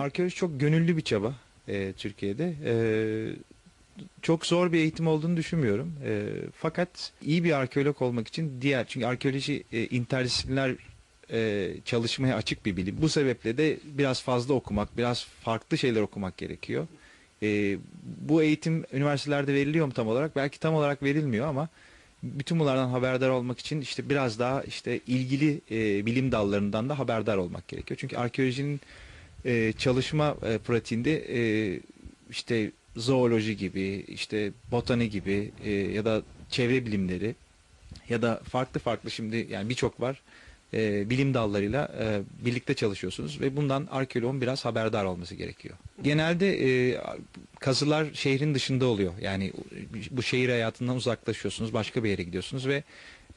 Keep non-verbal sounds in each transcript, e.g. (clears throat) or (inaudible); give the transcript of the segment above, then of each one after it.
Arkeoloji çok gönüllü bir çaba e, Türkiye'de. E, çok zor bir eğitim olduğunu düşünmüyorum. E, fakat iyi bir arkeolog olmak için diğer çünkü arkeoloji e, interdisipliner e, çalışmaya açık bir bilim. Bu sebeple de biraz fazla okumak, biraz farklı şeyler okumak gerekiyor. E, bu eğitim üniversitelerde veriliyor mu tam olarak? Belki tam olarak verilmiyor ama bütün bunlardan haberdar olmak için işte biraz daha işte ilgili e, bilim dallarından da haberdar olmak gerekiyor. Çünkü arkeolojinin e, çalışma e, pratiğinde e, işte zooloji gibi, işte botani gibi e, ya da çevre bilimleri ya da farklı farklı şimdi yani birçok var e, bilim dallarıyla e, birlikte çalışıyorsunuz ve bundan arkeologun biraz haberdar olması gerekiyor. Genelde e, kazılar şehrin dışında oluyor. Yani bu şehir hayatından uzaklaşıyorsunuz, başka bir yere gidiyorsunuz ve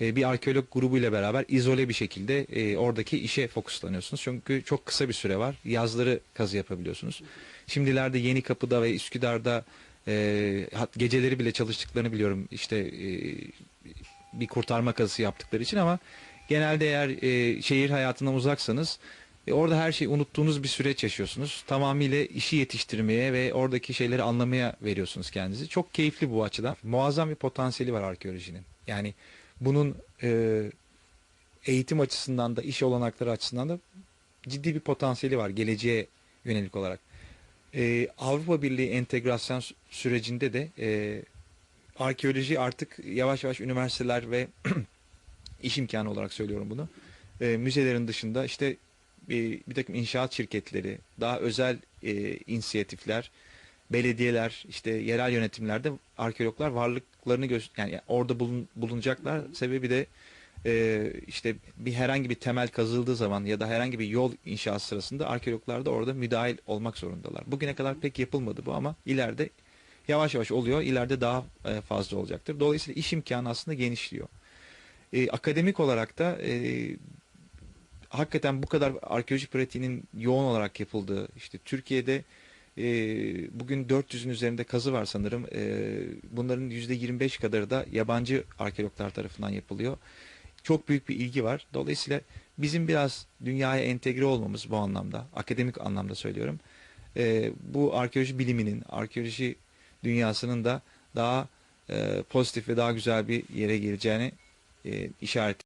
e, bir arkeolog grubuyla beraber izole bir şekilde e, oradaki işe fokuslanıyorsunuz. Çünkü çok kısa bir süre var. Yazları kazı yapabiliyorsunuz. Şimdilerde Yeni Kapı'da ve Üsküdar'da e, geceleri bile çalıştıklarını biliyorum. İşte e, bir kurtarma kazısı yaptıkları için ama genelde eğer şehir hayatından uzaksanız orada her şeyi unuttuğunuz bir süreç yaşıyorsunuz. Tamamıyla işi yetiştirmeye ve oradaki şeyleri anlamaya veriyorsunuz kendinizi. Çok keyifli bu açıdan. Muazzam bir potansiyeli var arkeolojinin. Yani bunun e, eğitim açısından da iş olanakları açısından da ciddi bir potansiyeli var geleceğe yönelik olarak. E, Avrupa Birliği entegrasyon sü- sürecinde de e, arkeoloji artık yavaş yavaş üniversiteler ve (clears throat) iş imkanı olarak söylüyorum bunu. E, müzelerin dışında işte bir, bir takım inşaat şirketleri, daha özel e, inisiyatifler, belediyeler, işte yerel yönetimlerde arkeologlar varlıklarını gö- yani orada bulun- bulunacaklar. Sebebi de e, işte bir herhangi bir temel kazıldığı zaman ya da herhangi bir yol inşaat sırasında arkeologlar da orada müdahil olmak zorundalar. Bugüne kadar pek yapılmadı bu ama ileride yavaş yavaş oluyor. İleride daha e, fazla olacaktır. Dolayısıyla iş imkanı aslında genişliyor. E, akademik olarak da e, hakikaten bu kadar arkeoloji pratiğinin yoğun olarak yapıldığı işte Türkiye'de e, bugün 400'ün üzerinde kazı var sanırım. E, bunların %25 kadarı da yabancı arkeologlar tarafından yapılıyor. Çok büyük bir ilgi var. Dolayısıyla bizim biraz dünyaya entegre olmamız bu anlamda, akademik anlamda söylüyorum. e, bu arkeoloji biliminin, arkeoloji dünyasının da daha e, pozitif ve daha güzel bir yere geleceğini e, işaret